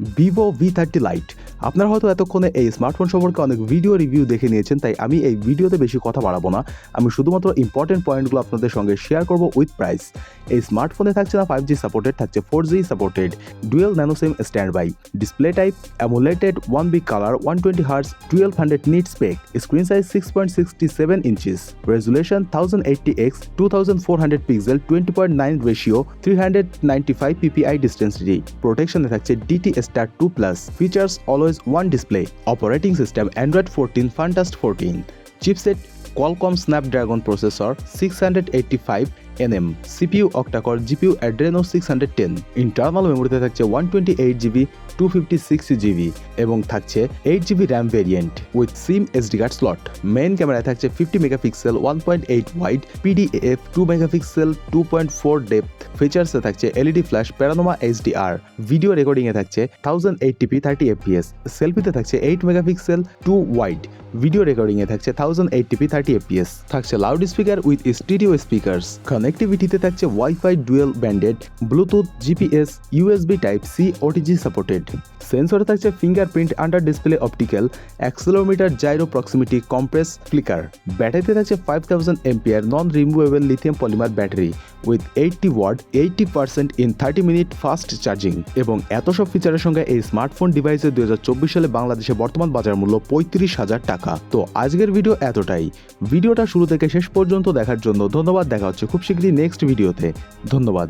Vivo V thirty lite আপনারা হয়তো এতক্ষণে এই স্মার্টফোন সম্পর্কে অনেক ভিডিও রিভিউ দেখে নিয়েছেন, তাই আমি এই ভিডিওতে বেশি কথা বাড়াবো না। আমি শুধুমাত্র ইম্পর্টেন্ট পয়েন্টগুলো আপনাদের সঙ্গে শেয়ার করব উইথ প্রাইস এই স্মার্টফোনে থাকছে না ফাইভ জি সাপোর্টেড থাকছে four G supported dual nano SIM standby display type AMOLED one big colour one twenty hertz twelve hundred nit spec screen size six point sixty seven inches resolution thousand eighty x two thousand four hundred pixel twenty point nine ratio three hundred ninety five PPI density প্রোটেকশনে থাকছে DT Star 2 Plus features always one display, operating system Android 14 Fantast 14, chipset Qualcomm Snapdragon processor 685 NM CPU octa-core GPU Adreno 610 internal মেমোরিতে থাকছে 128 GB 256 GB এবং থাকছে 8 GB RAM variant with SIM SD card slot. Main ক্যামেরায় থাকছে 50 megapixel 1.8 wide, PDF 2 megapixel 2.4 depth. ফিচার্সে থাকছে LED flash, panorama HDR video রেকর্ডিংয়ে থাকছে 1080p 30 FPS. সেলফিতে থাকছে 8 megapixel 2 wide. Video রেকর্ডিংয়ে থাকছে 1080p 30 এফপিএস। থাকছে loud speaker with stereo speakers কানেক্টিভিটিতে থাকছে wifi dual banded Bluetooth GPS USB type C OTG supported সেন্সরে থাকছে fingerprint under display optical accelerometer gyro proximity compass clicker ব্যাটারিতে থাকছে five thousand MPR non removable lithium polymer battery with eighty watt eighty percent in thirty minute fast charging এবং এত সব ফিচারের সঙ্গে এই smartphone ডিভাইসের দুই হাজার চব্বিশ সালে বাংলাদেশে বর্তমান বাজার মূল্য পঁয়ত্রিশ হাজার টাকা। তো আজকের ভিডিও এতটাই। ভিডিওটা শুরু থেকে শেষ পর্যন্ত দেখার জন্য ধন্যবাদ। দেখা হচ্ছে খুব শীঘ্রই নেক্সট ভিডিওতে ধন্যবাদ